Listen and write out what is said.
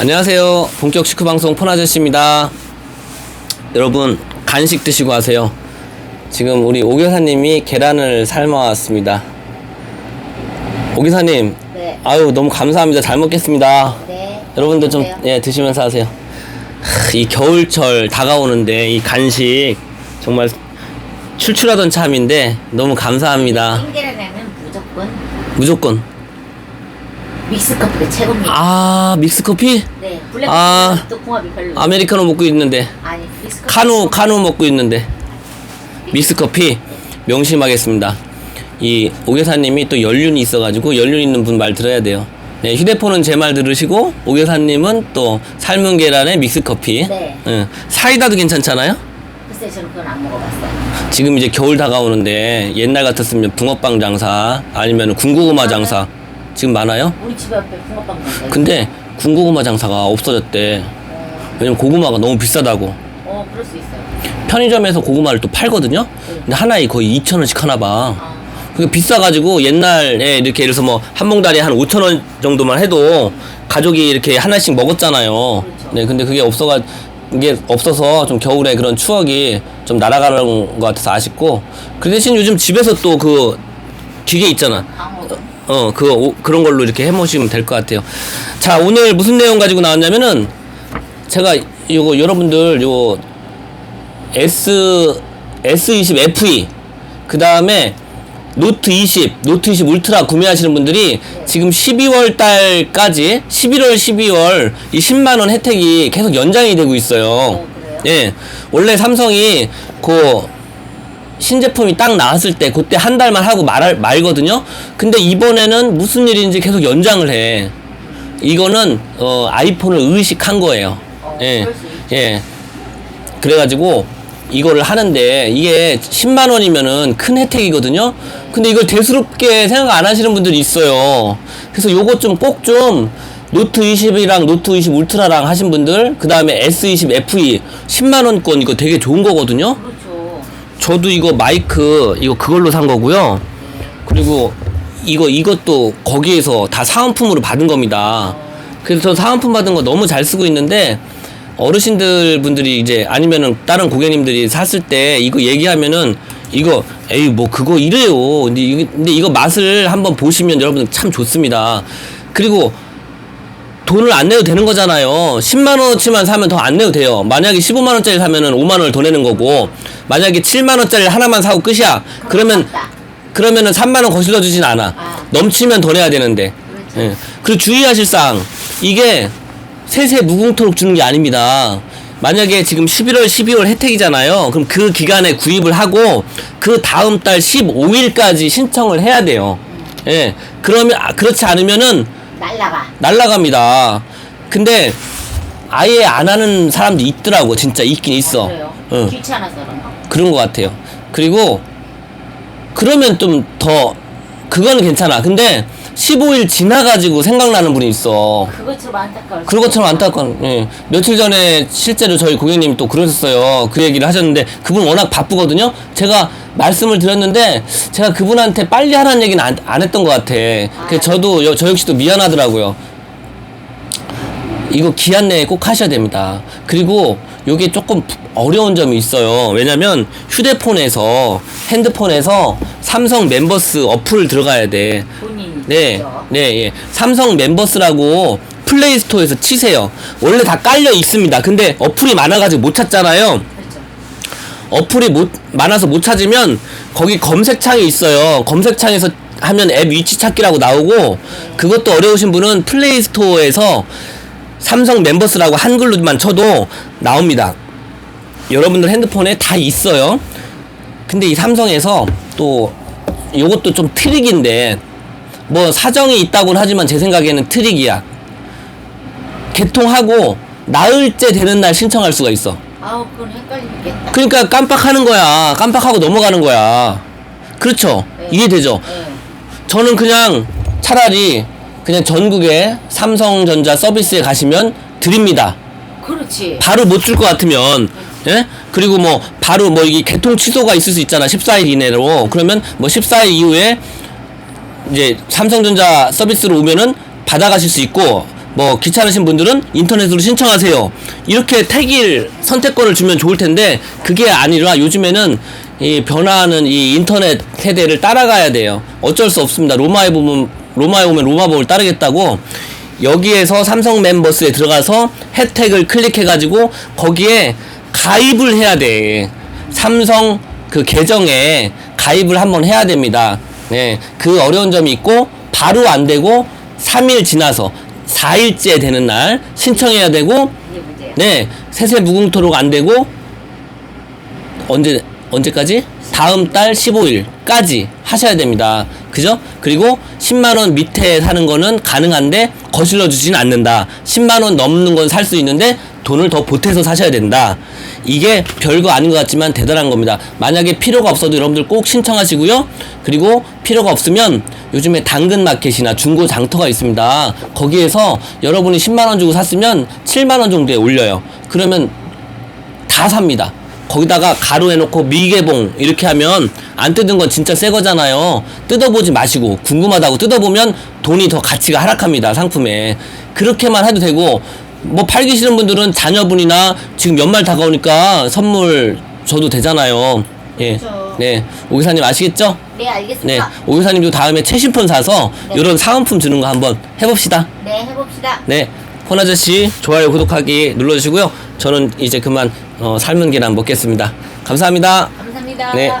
안녕하세요. 본격 식후 방송 폰아저씨입니다. 여러분 간식 드시고 하세요. 지금 우리 오교사님이 계란을 삶아왔습니다. 오교사님, 네. 아유 너무 감사합니다. 잘 먹겠습니다. 네. 여러분들 좀 드세요. 예, 드시면서 하세요. 하, 이 겨울철 다가오는데 이 간식 정말 출출하던 참인데 너무 감사합니다. 흰계란에는 무조건 무조건. 믹스커피가 최고입니다. 아 믹스 커피? 네. 블랙 아. 또 궁합이 별로. 아메리카노 먹고 있는데 아니 믹스커피. 카누 카누 먹고 있는데 믹스 커피 명심하겠습니다. 이 오계사님이 또 연륜이 있어가지고 연륜 있는 분 말 들어야 돼요. 네, 휴대폰은 제 말 들으시고 오계사님은 또 삶은 계란에 믹스 커피. 네. 응. 사이다도 괜찮잖아요. 글쎄 저는 그건 안 먹어봤어요. 지금 이제 겨울 다가오는데 옛날 같았으면 붕어빵 장사 아니면 군고구마 장사 지금 많아요. 우리 집 앞에 붕어빵 먹어요. 근데 군고구마 장사가 없어졌대. 왜냐면 고구마가 너무 비싸다고. 어 그럴 수 있어요. 편의점에서 고구마를 또 팔거든요. 근데 하나에 거의 2,000원씩 하나 봐. 아. 그게 비싸가지고 옛날에 이렇게 예를 들어서 뭐 한 봉다리에 한 5,000원 정도만 해도 가족이 이렇게 하나씩 먹었잖아요. 그렇죠. 네, 근데 그게 없어가 이게 없어서 좀 겨울에 그런 추억이 좀 날아가는 것 같아서 아쉽고 그 대신 요즘 집에서 또 그 기계 있잖아. 어, 그, 오- 그런 걸로 이렇게 해 모시면 될 것 같아요. 자, 오늘 무슨 내용 가지고 나왔냐면은, 제가 요거, 여러분들, 요, S, S20 FE, 그 다음에 노트 20, 노트 20 울트라 구매하시는 분들이 지금 12월 달까지, 11월, 12월 이 10만 원 혜택이 계속 연장이 되고 있어요. 어? 예. 원래 삼성이 그, 신제품이 딱 나왔을 때 그때 한 달만 하고 말 말거든요. 근데 이번에는 무슨 일인지 계속 연장을 해. 이거는 어 아이폰을 의식한 거예요. 어, 예. 예. 그래가지고 이거를 하는데 이게 10만 원이면은 큰 혜택이거든요. 근데 이걸 대수롭게 생각 안 하시는 분들이 있어요. 그래서 요거 좀 꼭좀 노트 20이랑 노트 20 울트라랑 하신 분들, 그 다음에 S20 FE 10만 원권 이거 되게 좋은 거거든요. 저도 이거 마이크 이거 그걸로 산 거고요. 그리고 이거 이것도 거기에서 다 사은품으로 받은 겁니다. 그래서 저 사은품 받은 거 너무 잘 쓰고 있는데 어르신들 분들이 이제 아니면은 다른 고객님들이 샀을 때 이거 얘기하면은 이거 에이 뭐 그거 이래요. 근데 이거 맛을 한번 보시면 여러분 참 좋습니다. 그리고 돈을 안 내도 되는 거잖아요. 10만 원어치만 사면 더 안 내도 돼요. 만약에 15만 원짜리 사면은 5만 원을 더 내는 거고 만약에 7만 원짜리 하나만 사고 끝이야. 그러면. 그러면은 3만 원 거슬러 주진 않아. 아. 넘치면 더 내야 되는데. 예. 그리고 주의하실 사항. 이게 세세 무궁토록 주는 게 아닙니다. 만약에 지금 11월, 12월 혜택이잖아요. 그럼 그 기간에 구입을 하고 그 다음 달 15일까지 신청을 해야 돼요. 예. 그러면 아, 그렇지 않으면은 날라가. 날라갑니다. 근데 아예 안 하는 사람도 있더라고. 진짜 있긴 있어. 그래요. 응. 귀찮아서 그런가. 그런 것 같아요. 그리고 그러면 좀 더 그거는 괜찮아. 근데 15일 지나가지고 생각나는 분이 있어. 그것처럼 안타까울. 수 그것처럼 안타까운. 예. 며칠 전에 실제로 저희 고객님이 또 그러셨어요. 그 얘기를 하셨는데 그분 워낙 바쁘거든요. 제가 말씀을 드렸는데 제가 그분한테 빨리 하라는 얘기는 안, 안 했던 것 같아. 그래서 저도 여- 저 역시도 미안하더라고요. 이거 기한 내에 꼭 하셔야 됩니다. 그리고 요게 조금 부- 어려운 점이 있어요. 왜냐면 휴대폰에서 핸드폰에서 삼성 멤버스 어플을 들어가야 돼. 네, 네, 예. 삼성 멤버스라고 플레이 스토어에서 치세요. 원래 다 깔려 있습니다. 근데 어플이 많아가지고 못 찾잖아요. 그렇죠. 어플이 못, 많아서 못 찾으면 거기 검색창이 있어요. 검색창에서 하면 앱 위치 찾기라고 나오고 그것도 어려우신 분은 플레이 스토어에서 삼성 멤버스라고 한글로만 쳐도 나옵니다. 여러분들 핸드폰에 다 있어요. 근데 이 삼성에서 또 요것도 좀 트릭인데 뭐 사정이 있다고는 하지만 제 생각에는 트릭이야. 개통하고 나흘째 되는 날 신청할 수가 있어. 아우 그건 헷갈리겠다. 그러니까 깜빡하는 거야. 깜빡하고 넘어가는 거야. 그렇죠? 네. 이해되죠? 네. 저는 그냥 차라리 그냥 전국에 삼성전자 서비스에 가시면 드립니다. 그렇지. 바로 못 줄 것 같으면 예? 그리고 뭐 바로 뭐 이게 개통 취소가 있을 수 있잖아. 14일 이내로. 그러면 뭐 14일 이후에 이제 삼성전자 서비스로 오면은 받아가실 수 있고 뭐 귀찮으신 분들은 인터넷으로 신청하세요. 이렇게 택일 선택권을 주면 좋을 텐데 그게 아니라 요즘에는 이 변화하는 이 인터넷 세대를 따라가야 돼요. 어쩔 수 없습니다. 로마에 보면 로마에 오면 로마법을 따르겠다고 여기에서 삼성 멤버스에 들어가서 혜택을 클릭해 가지고 거기에 가입을 해야 돼. 삼성 그 계정에 가입을 한번 해야 됩니다. 네, 그 어려운 점이 있고 바로 안 되고 3일 지나서 4일째 되는 날 신청해야 되고. 네, 세세 무궁토록 안 되고 언제 언제까지? 다음 달 15일까지 하셔야 됩니다. 그죠? 그리고 10만 원 밑에 사는 거는 가능한데 거슬러 주진 않는다. 10만 원 넘는 건 살 수 있는데 돈을 더 보태서 사셔야 된다. 이게 별거 아닌 것 같지만 대단한 겁니다. 만약에 필요가 없어도 여러분들 꼭 신청하시고요. 그리고 필요가 없으면 요즘에 당근 마켓이나 중고 장터가 있습니다. 거기에서 여러분이 10만 원 주고 샀으면 7만 원 정도에 올려요. 그러면 다 삽니다. 거기다가 가루 해놓고 미개봉 이렇게 하면 안 뜯은 건 진짜 새 거잖아요. 뜯어보지 마시고 궁금하다고 뜯어보면 돈이 더 가치가 하락합니다 상품에 그렇게만 해도 되고 뭐 팔기 싫은 분들은 자녀분이나 지금 연말 다가오니까 선물 줘도 되잖아요. 예, 그렇죠. 네 오기사님 아시겠죠? 네, 네 알겠습니다. 오기사님도 다음에 최신폰 사서 네. 이런 사은품 주는 거 한번 해봅시다. 네, 해봅시다. 네, 폰 아저씨 좋아요 구독하기 눌러주시고요. 저는 이제 그만 어, 삶은 계란 먹겠습니다. 감사합니다. 감사합니다. 네.